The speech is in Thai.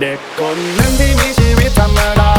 เด็กคนหนึ่งที่มีชีวิตธรรมดา